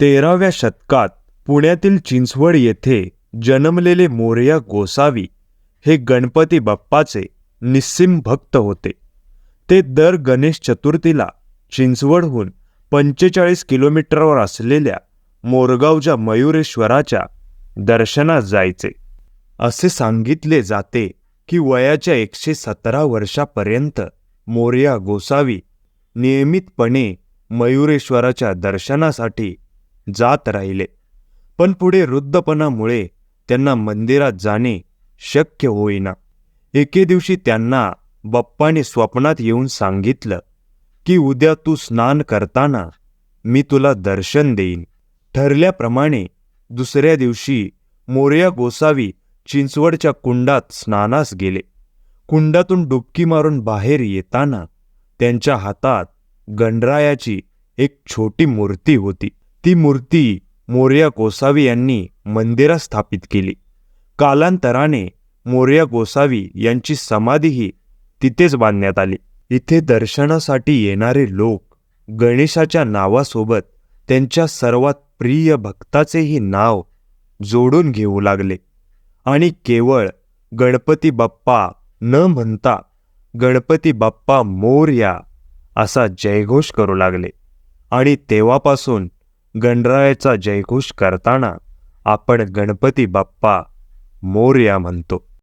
तेराव्या शतकात पुण्यातील चिंचवड येथे जन्मलेले मोरया गोसावी हे गणपती बाप्पाचे निस्सिम भक्त होते. ते दर गणेश चतुर्थीला चिंचवडहून पंचेचाळीस किलोमीटरवर असलेल्या मोरगावच्या मयुरेश्वराच्या दर्शनास जायचे. असे सांगितले जाते की वयाच्या एकशे सतरा वर्षापर्यंत मोरया गोसावी नियमितपणे मयुरेश्वराच्या दर्शनासाठी जात राहिले. पण पुढे वृद्धपणामुळे त्यांना मंदिरात जाणे शक्य होईना. एके दिवशी त्यांना बाप्पाने स्वप्नात येऊन सांगितलं की उद्या तू स्नान करताना मी तुला दर्शन देईन. ठरल्याप्रमाणे दुसऱ्या दिवशी मोरया गोसावी चिंचवडच्या कुंडात स्नानास गेले. कुंडातून डुबकी मारून बाहेर येताना त्यांच्या हातात गणरायाची एक छोटी मूर्ती होती. ती मूर्ती मोरया गोसावी यांनी मंदिरात स्थापित केली. कालांतराने मोरया गोसावी यांची समाधीही तिथेच बांधण्यात आली. इथे दर्शनासाठी येणारे लोक गणेशाच्या नावासोबत त्यांच्या सर्वात प्रिय भक्ताचेही नाव जोडून घेऊ लागले. आणि केवळ गणपती बाप्पा न म्हणता गणपती बाप्पा मोरया असा जयघोष करू लागले. आणि तेव्हापासून गणरायाचा जयघोष करताना आपण गणपती बाप्पा मोर्या म्हणतो.